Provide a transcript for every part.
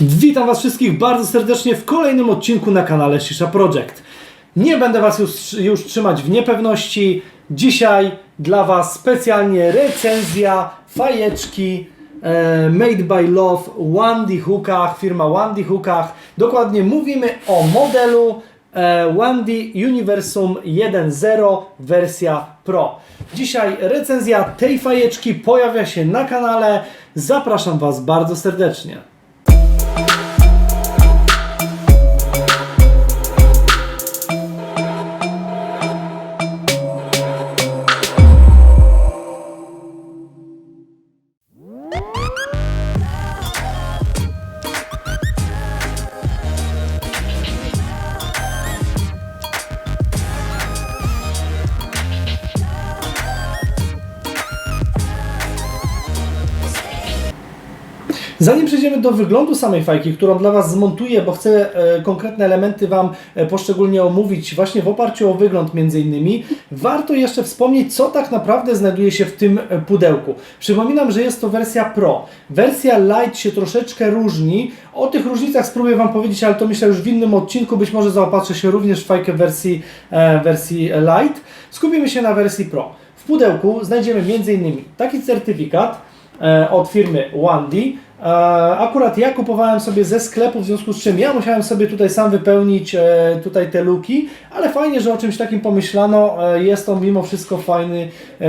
Witam Was wszystkich bardzo serdecznie w kolejnym odcinku na kanale Shisha Project. Nie będę Was już, już trzymać w niepewności. Dzisiaj dla Was specjalnie recenzja fajeczki e, Made by Love Wandy Hookach, firma Wandy Hookach. Dokładnie mówimy o modelu e, Wandy Universum 1.0 wersja Pro. Dzisiaj recenzja tej fajeczki pojawia się na kanale. Zapraszam Was bardzo serdecznie. Zanim przejdziemy do wyglądu samej fajki, którą dla Was zmontuję, bo chcę e, konkretne elementy Wam e, poszczególnie omówić właśnie w oparciu o wygląd między innymi, warto jeszcze wspomnieć, co tak naprawdę znajduje się w tym e, pudełku. Przypominam, że jest to wersja Pro. Wersja Lite się troszeczkę różni. O tych różnicach spróbuję Wam powiedzieć, ale to myślę już w innym odcinku. Być może zaopatrzę się również w fajkę wersji, wersji Lite. Skupimy się na wersji Pro. W pudełku znajdziemy m.in. taki certyfikat, od firmy 1D, Akurat ja kupowałem sobie ze sklepu, w związku z czym ja musiałem sobie tutaj sam wypełnić e, tutaj te luki, ale fajnie, że o czymś takim pomyślano. E, Jest to mimo wszystko fajny, e,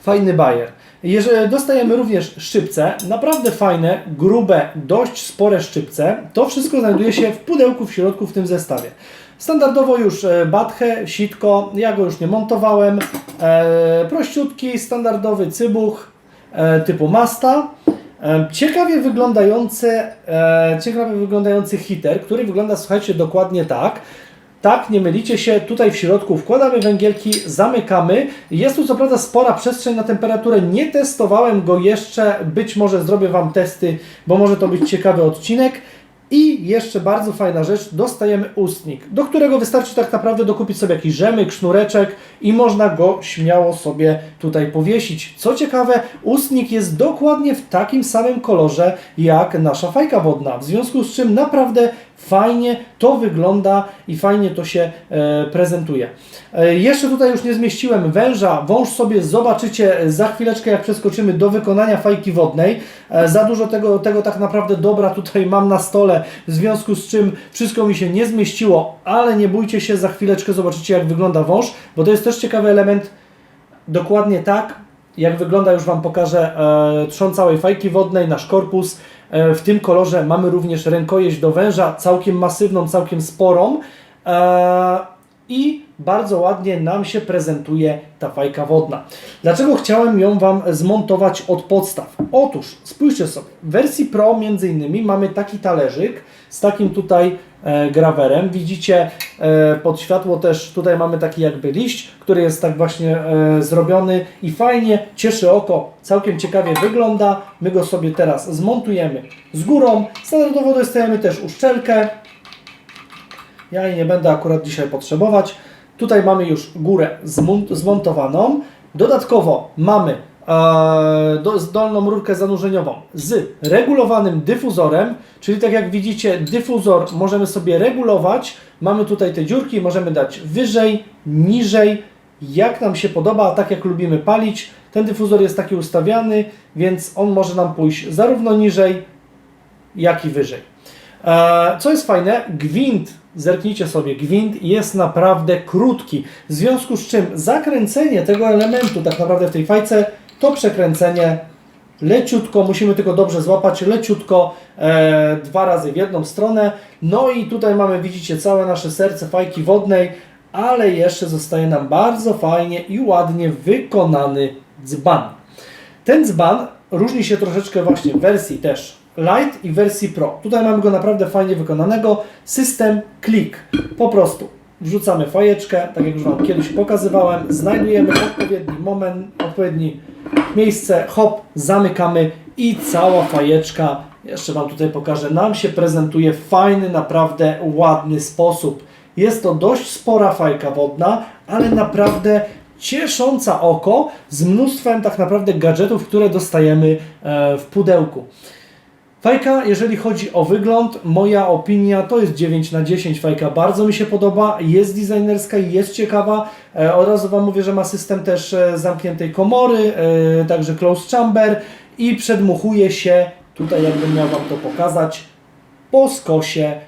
fajny bajer. Jeżeli dostajemy również szczypce, naprawdę fajne, grube, dość spore szczypce. To wszystko znajduje się w pudełku w środku w tym zestawie. Standardowo już e, batchę, sitko, ja go już nie montowałem. E, prościutki, standardowy cybuch e, typu Masta. E, Ciekawie wyglądający, ciekawie wyglądający hiter, który wygląda, słuchajcie, dokładnie tak. Tak, nie mylicie się, tutaj w środku wkładamy węgielki, zamykamy. Jest tu co prawda spora przestrzeń na temperaturę, nie testowałem go jeszcze, być może zrobię Wam testy, bo może to być ciekawy odcinek. I jeszcze bardzo fajna rzecz, dostajemy ustnik, do którego wystarczy tak naprawdę dokupić sobie jakiś rzemyk, sznureczek i można go śmiało sobie tutaj powiesić. Co ciekawe, ustnik jest dokładnie w takim samym kolorze jak nasza fajka wodna, w związku z czym naprawdę fajnie to wygląda i fajnie to się e, prezentuje. E, jeszcze tutaj już nie zmieściłem węża, wąż sobie zobaczycie za chwileczkę jak przeskoczymy do wykonania fajki wodnej. E, za dużo tego, tego tak naprawdę dobra tutaj mam na stole, w związku z czym wszystko mi się nie zmieściło, ale nie bójcie się, za chwileczkę zobaczycie jak wygląda wąż, bo to jest też ciekawy element, dokładnie tak, jak wygląda, już Wam pokażę e, trzon całej fajki wodnej, nasz korpus. E, w tym kolorze mamy również rękojeść do węża, całkiem masywną, całkiem sporą. E, I bardzo ładnie nam się prezentuje ta fajka wodna. Dlaczego chciałem ją Wam zmontować od podstaw? Otóż, spójrzcie sobie, w wersji Pro między innymi mamy taki talerzyk z takim tutaj grawerem. Widzicie e, pod światło też tutaj mamy taki jakby liść, który jest tak właśnie e, zrobiony i fajnie cieszy oko, całkiem ciekawie wygląda. My go sobie teraz zmontujemy z górą. Standardowo dostajemy też uszczelkę. Ja jej nie będę akurat dzisiaj potrzebować. Tutaj mamy już górę zmon- zmontowaną. Dodatkowo mamy e, do, dolną rurkę zanurzeniową z regulowanym dyfuzorem, czyli tak jak widzicie, dyfuzor możemy sobie regulować. Mamy tutaj te dziurki, możemy dać wyżej, niżej, jak nam się podoba, a tak jak lubimy palić. Ten dyfuzor jest taki ustawiany, więc on może nam pójść zarówno niżej, jak i wyżej. E, Co jest fajne, gwint, zerknijcie sobie, gwint jest naprawdę krótki, w związku z czym zakręcenie tego elementu tak naprawdę w tej fajce to przekręcenie leciutko, musimy tylko dobrze złapać, leciutko e, dwa razy w jedną stronę. No i tutaj mamy, widzicie, całe nasze serce fajki wodnej, ale jeszcze zostaje nam bardzo fajnie i ładnie wykonany dzban. Ten dzban różni się troszeczkę właśnie w wersji też Lite i wersji Pro. Tutaj mamy go naprawdę fajnie wykonanego. System click. Po prostu wrzucamy fajeczkę, tak jak już Wam kiedyś pokazywałem, znajdujemy odpowiedni moment, odpowiedni miejsce, hop, zamykamy i cała fajeczka, jeszcze Wam tutaj pokażę, nam się prezentuje w fajny, naprawdę ładny sposób. Jest to dość spora fajka wodna, ale naprawdę ciesząca oko z mnóstwem tak naprawdę gadżetów, które dostajemy e, w pudełku. Fajka, jeżeli chodzi o wygląd, moja opinia to jest 9 na 10. Fajka bardzo mi się podoba, jest designerska, jest ciekawa. E, od razu Wam mówię, że ma system też e, zamkniętej komory, e, także closed chamber i przedmuchuje się, tutaj jakbym miał Wam to pokazać, po skosie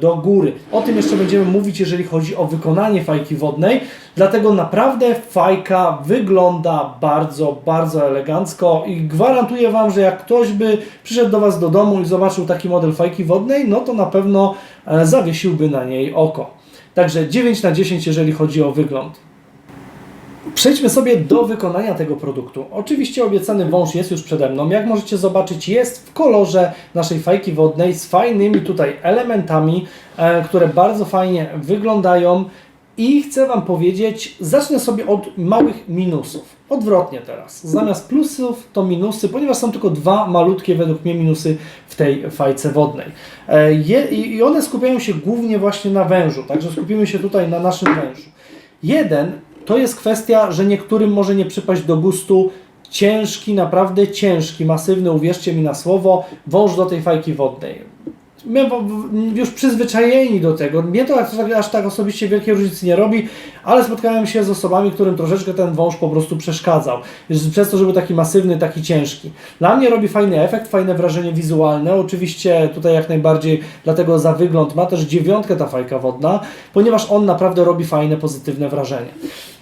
do góry. O tym jeszcze będziemy mówić, jeżeli chodzi o wykonanie fajki wodnej. Dlatego naprawdę fajka wygląda bardzo, bardzo elegancko i gwarantuję Wam, że jak ktoś by przyszedł do Was do domu i zobaczył taki model fajki wodnej, no to na pewno e, zawiesiłby na niej oko. Także 9 na 10, jeżeli chodzi o wygląd. Przejdźmy sobie do wykonania tego produktu. Oczywiście obiecany wąż jest już przede mną. Jak możecie zobaczyć, jest w kolorze naszej fajki wodnej z fajnymi tutaj elementami, e, które bardzo fajnie wyglądają. I chcę Wam powiedzieć, zacznę sobie od małych minusów. Odwrotnie teraz. Zamiast plusów to minusy, ponieważ są tylko dwa malutkie według mnie minusy w tej fajce wodnej. E, je, I one skupiają się głównie właśnie na wężu, także skupimy się tutaj na naszym wężu. Jeden to jest kwestia, że niektórym może nie przypaść do gustu ciężki, naprawdę ciężki, masywny, uwierzcie mi na słowo, wąż do tej fajki wodnej. My już przyzwyczajeni do tego. Mnie to tak, aż tak osobiście wielkiej różnicy nie robi, ale spotkałem się z osobami, którym troszeczkę ten wąż po prostu przeszkadzał. Przez to, że był taki masywny, taki ciężki. Dla mnie robi fajny efekt, fajne wrażenie wizualne. Oczywiście tutaj jak najbardziej, dlatego za wygląd ma też dziewiątkę ta fajka wodna, ponieważ on naprawdę robi fajne, pozytywne wrażenie.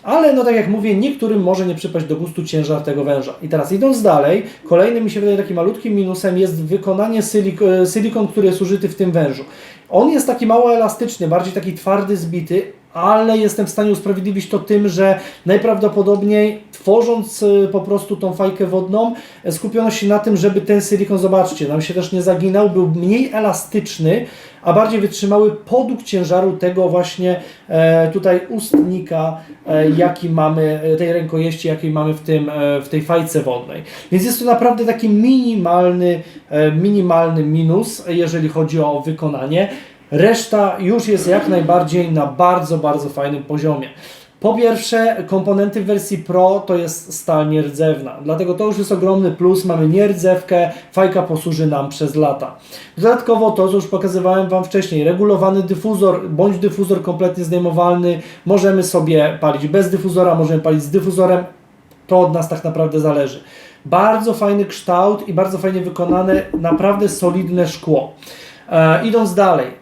Ale no tak jak mówię, niektórym może nie przypaść do gustu ciężar tego węża. I teraz idąc dalej, kolejnym mi się wydaje takim malutkim minusem jest wykonanie silik e, silikon, który jest użyty w tym wężu. On jest taki mało elastyczny, bardziej taki twardy, zbity, ale jestem w stanie usprawiedliwić to tym, że najprawdopodobniej tworząc e, po prostu tą fajkę wodną, e, skupiono się na tym, żeby ten silikon, zobaczcie, nam się też nie zaginał, był mniej elastyczny, a bardziej wytrzymały podług ciężaru tego właśnie e, tutaj ustnika, e, jaki mamy, tej rękojeści, jakiej mamy w, tym, w tej fajce wodnej. Więc jest to naprawdę taki minimalny, minimalny minus, jeżeli chodzi o wykonanie. Reszta już jest jak najbardziej na bardzo, bardzo fajnym poziomie. Po pierwsze, komponenty w wersji Pro to jest stal nierdzewna, dlatego to już jest ogromny plus, mamy nierdzewkę, fajka posłuży nam przez lata. Dodatkowo to, co już pokazywałem Wam wcześniej, regulowany dyfuzor, bądź dyfuzor kompletnie zdejmowalny, możemy sobie palić bez dyfuzora, możemy palić z dyfuzorem, to od nas tak naprawdę zależy. Bardzo fajny kształt i bardzo fajnie wykonane, naprawdę solidne szkło. E, idąc dalej,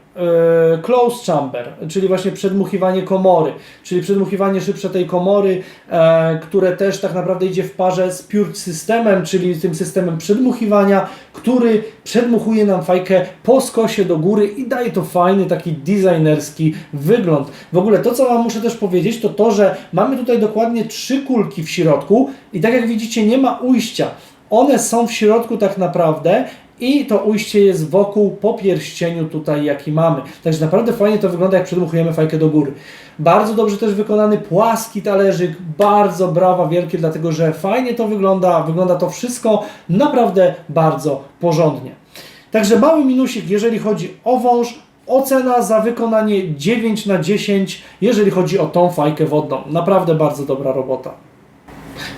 close chamber, czyli właśnie przedmuchiwanie komory, czyli przedmuchiwanie szybsze tej komory, e, które też tak naprawdę idzie w parze z pure systemem, czyli tym systemem przedmuchiwania, który przedmuchuje nam fajkę po skosie do góry i daje to fajny, taki designerski wygląd. W ogóle to, co Wam muszę też powiedzieć, to to, że mamy tutaj dokładnie trzy kulki w środku i tak jak widzicie, nie ma ujścia. One są w środku tak naprawdę i to ujście jest wokół po pierścieniu tutaj, jaki mamy. Także naprawdę fajnie to wygląda, jak przedmuchujemy fajkę do góry. Bardzo dobrze też wykonany płaski talerzyk, bardzo brawa wielkie, dlatego że fajnie to wygląda, wygląda to wszystko naprawdę bardzo porządnie. Także mały minusik, jeżeli chodzi o wąż, ocena za wykonanie 9 na 10, jeżeli chodzi o tą fajkę wodną. Naprawdę bardzo dobra robota.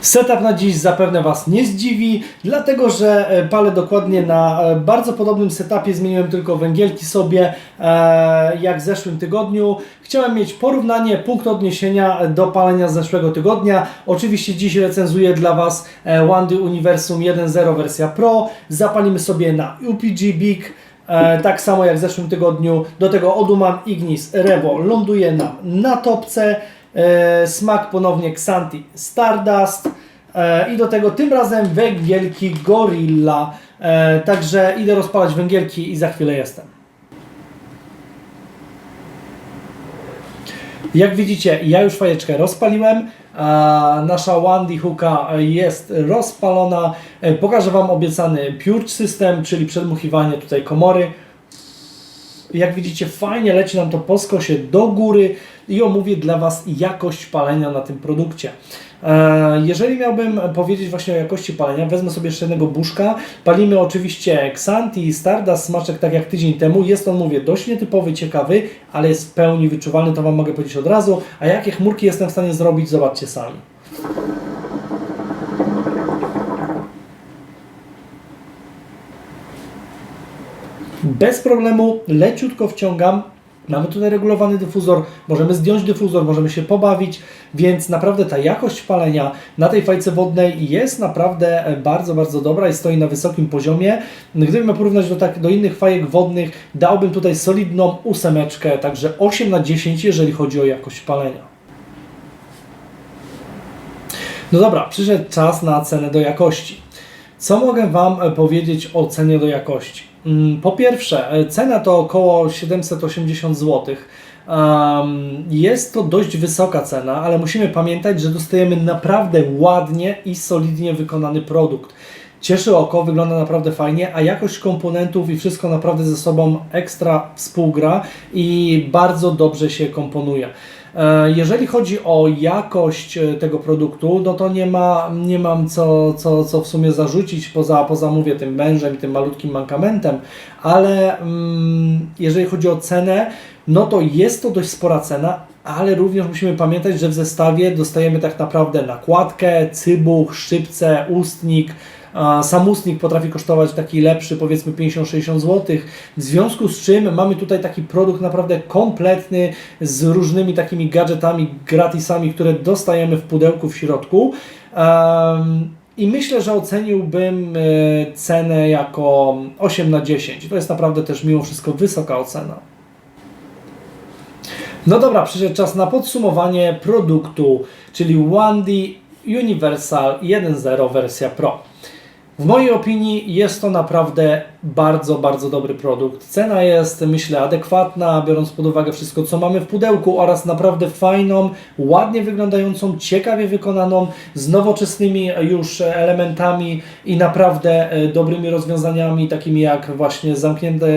Setup na dziś zapewne Was nie zdziwi, dlatego że e, palę dokładnie na e, bardzo podobnym setupie. Zmieniłem tylko węgielki sobie, e, jak w zeszłym tygodniu. Chciałem mieć porównanie, punkt odniesienia do palenia z zeszłego tygodnia. Oczywiście dziś recenzuję dla Was Wandy Universum 1.0 wersja Pro. Zapalimy sobie na UPG Big. Tak samo jak w zeszłym tygodniu. Do tego Oduman Ignis Revo ląduje nam na topce. E, smak ponownie Xanti Stardust. E, I do tego tym razem węgielki Gorilla. E, także idę rozpalać węgielki i za chwilę jestem. Jak widzicie, ja już fajeczkę rozpaliłem. Nasza Wandy Hooka jest rozpalona. Pokażę Wam obiecany Pure System, czyli przedmuchiwanie tutaj komory. Jak widzicie, fajnie leci nam to po skosie do góry i omówię dla Was jakość palenia na tym produkcie. E, Jeżeli miałbym powiedzieć właśnie o jakości palenia, wezmę sobie jeszcze jednego buszka. Palimy oczywiście Xanti, Stardust, smaczek tak jak tydzień temu. Jest on, mówię, dość nietypowy, ciekawy, ale jest w pełni wyczuwalny, to Wam mogę powiedzieć od razu. A jakie chmurki jestem w stanie zrobić, zobaczcie sami. Bez problemu, leciutko wciągam. Mamy tutaj regulowany dyfuzor, możemy zdjąć dyfuzor, możemy się pobawić, więc naprawdę ta jakość palenia na tej fajce wodnej jest naprawdę e, bardzo, bardzo dobra i stoi na wysokim poziomie. Gdybym porównać do, tak, do innych fajek wodnych, dałbym tutaj solidną ósemeczkę, także 8 na 10, jeżeli chodzi o jakość palenia. No dobra, przyszedł czas na cenę do jakości. Co mogę Wam e, powiedzieć o cenie do jakości? Mm, Po pierwsze, e, cena to około 780 zł. Jest to dość wysoka cena, ale musimy pamiętać, że dostajemy naprawdę ładnie i solidnie wykonany produkt. Cieszy oko, wygląda naprawdę fajnie, a jakość komponentów i wszystko naprawdę ze sobą ekstra współgra i bardzo dobrze się komponuje. E, Jeżeli chodzi o jakość e, tego produktu, no to nie, ma, nie mam co, co, co w sumie zarzucić poza, poza mówię, tym wężem i tym malutkim mankamentem, ale mm, jeżeli chodzi o cenę, no to jest to dość spora cena, ale również musimy pamiętać, że w zestawie dostajemy tak naprawdę nakładkę, cybuch, szczypce, ustnik, a Sam ustnik potrafi kosztować taki lepszy, powiedzmy 50-60 zł. W związku z czym mamy tutaj taki produkt naprawdę kompletny z różnymi takimi gadżetami, gratisami, które dostajemy w pudełku w środku. Um, i myślę, że oceniłbym e, cenę jako 8 na 10. To jest naprawdę też mimo wszystko wysoka ocena. No dobra, przyszedł czas na podsumowanie produktu, czyli Wandy Universal 1.0 wersja Pro. W mojej opinii jest to naprawdę bardzo, bardzo dobry produkt. Cena jest, myślę, adekwatna, biorąc pod uwagę wszystko, co mamy w pudełku oraz naprawdę fajną, ładnie wyglądającą, ciekawie wykonaną, z nowoczesnymi już elementami i naprawdę e, dobrymi rozwiązaniami, takimi jak właśnie zamknięte,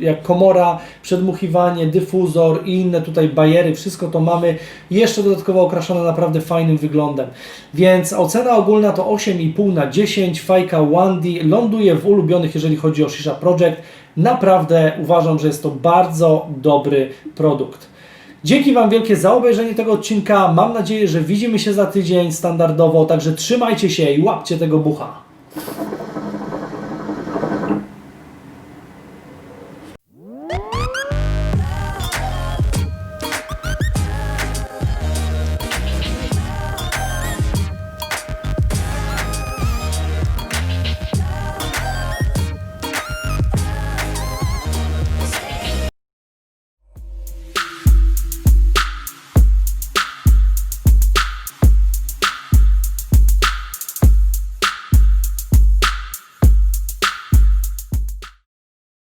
jak komora, przedmuchiwanie, dyfuzor i inne tutaj bajery. Wszystko to mamy jeszcze dodatkowo okraszone naprawdę fajnym wyglądem. Więc ocena ogólna to 8,5 na 10. Fajka Wandy ląduje w ulubionych, jeżeli chodzi o Shisha Project. Naprawdę uważam, że jest to bardzo dobry produkt. Dzięki Wam wielkie za obejrzenie tego odcinka. Mam nadzieję, że widzimy się za tydzień standardowo, także trzymajcie się i łapcie tego bucha.